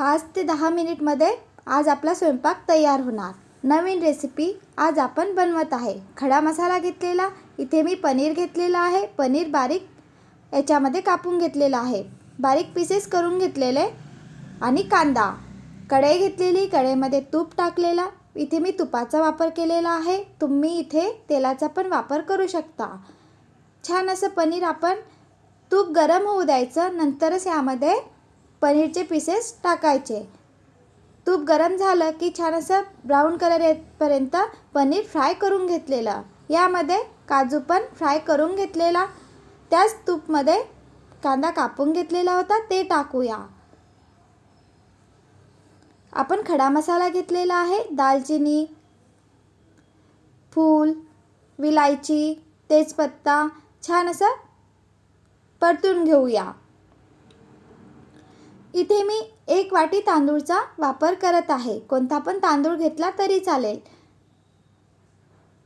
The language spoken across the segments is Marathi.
पाच ते दहा मिनिटमध्ये आज आपला स्वयंपाक तयार होणार. नवीन रेसिपी आज आपण बनवत आहे. खडा मसाला घेतलेला इथे मी पनीर घेतलेला आहे. पनीर बारीक याच्यामध्ये कापून घेतलेला आहे. बारीक पीसेस करून घेतलेले आणि कांदा. कढई घेतलेली कढईमध्ये तूप टाकलेला. इथे मी तुपाचा वापर केलेला आहे. तुम्ही इथे तेलाचा पण वापर करू शकता. छान असं पनीर आपण तूप गरम होऊ द्यायचं. नंतरच यामध्ये पनीरचे पीसेस टाकायचे. तूप गरम झालं की छान असं ब्राऊन कलर येतपर्यंत पनीर फ्राय करून घेतलेलं. यामध्ये काजू पण फ्राय करून घेतलेला. त्याच तूपमध्ये कांदा कापून घेतलेला होता ते टाकूया. आपण खडा मसाला घेतलेला आहे दालचिनी फूल विलायची तेजपत्ता छान असं परतून घेऊया. इथे मी एक वाटी तांदूळचा वापर करत आहे. कोणता पण तांदूळ घेतला तरी चालेल.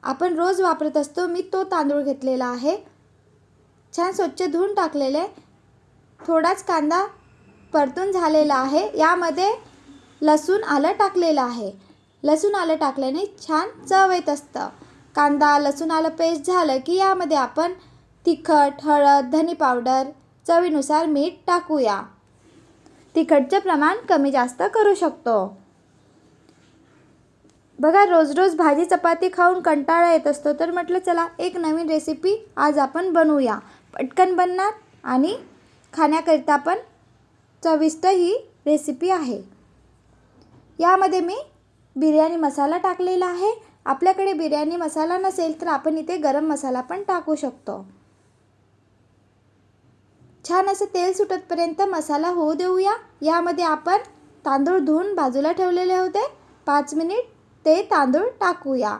आपण रोज वापरत असतो मी तो तांदूळ घेतलेला आहे. छान स्वच्छ धुवून टाकलेले. थोडाच कांदा परतून झालेला आहे. यामध्ये लसूण आलं टाकलेलं आहे. लसूण आलं टाकल्याने छान चव येत असतं. कांदा लसूण आलं पेस्ट झालं की यामध्ये आपण तिखट हळद धनी पावडर चवीनुसार मीठ टाकूया. तिखटचं प्रमाण कमी जास्त करू शकतो. बघा रोज रोज भाजी चपाती खाऊन कंटाळा येत असतो. तर म्हटलं चला एक नवीन रेसिपी आज आपण बनवूया. पटकन बनणार आणि खाण्याकरिता पण चविष्ट ही रेसिपी आहे. यामध्ये मी बिर्याणी मसाला टाकलेला आहे. आपल्याकडे बिर्याणी मसाला नसेल तर आपण इथे गरम मसाला पण टाकू शकतो. छान असं तेल सुटतपर्यंत मसाला होऊ देऊया. यामध्ये आपण तांदूळ धुवून बाजूला ठेवलेले होते. पाच मिनिट ते तांदूळ टाकूया.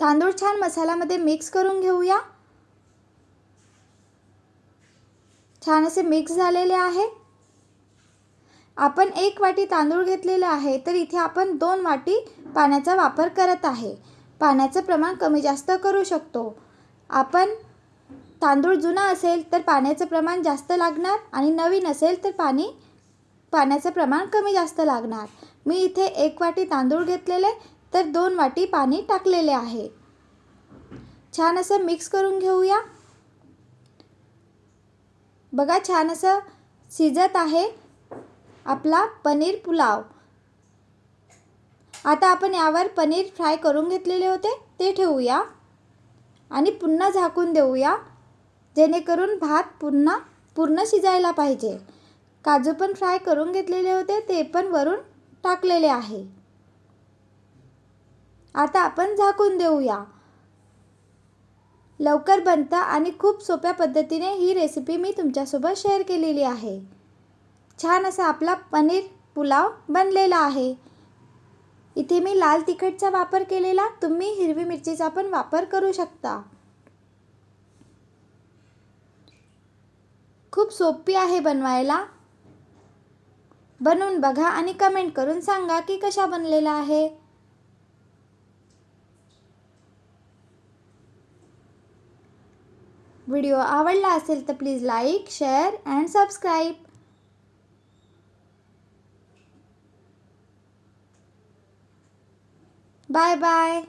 तांदूळ छान मसाल्यामध्ये मिक्स करून घेऊया. छान असे मिक्स झालेले आहे. आपण एक वाटी तांदूळ घेतलेले आहे तर इथे आपण दोन वाटी पाण्याचा वापर करत आहे. पाण्याचं प्रमाण कमी जास्त करू शकतो. आपण तांदूळ जुना असेल तर पाण्याचं प्रमाण जास्त लागणार आणि नवीन असेल तर पाणी पाण्याचं प्रमाण कमी जास्त लागणार. मी इथे एक वाटी तांदूळ घेतलेले तर दोन वाटी पाणी टाकलेले आहे. छान असं मिक्स करून घेऊया. बघा छान असं शिजत आहे आपला पनीर पुलाव. आता आपण यावर पनीर फ्राय करून घेतलेले होते ते ठेवूया आणि पुन्हा झाकून देऊया. जेणेकरून भात पुन्हा पूर्ण शिजायला पाहिजे. काजू पण फ्राय करून घेतलेले होते ते पण वरून टाकलेले आहे. आता आपण झाकून देऊया. लवकर बनतं आणि खूप सोप्या पद्धतीने ही रेसिपी मी तुमच्यासोबत शेअर केलेली आहे. छान असा आपला पनीर पुलाव बनलेला आहे. इथे मी लाल तिखटचा वापर केलेला तुम्ही हिरवी मिरचीचा पण वापर करू शकता. खूप सोपी आहे बनवायला. बनवून बघा आणि कमेंट करून सांगा की कशा बनलेला आहे. व्हिडिओ आवडला असेल तर please like share and subscribe bye bye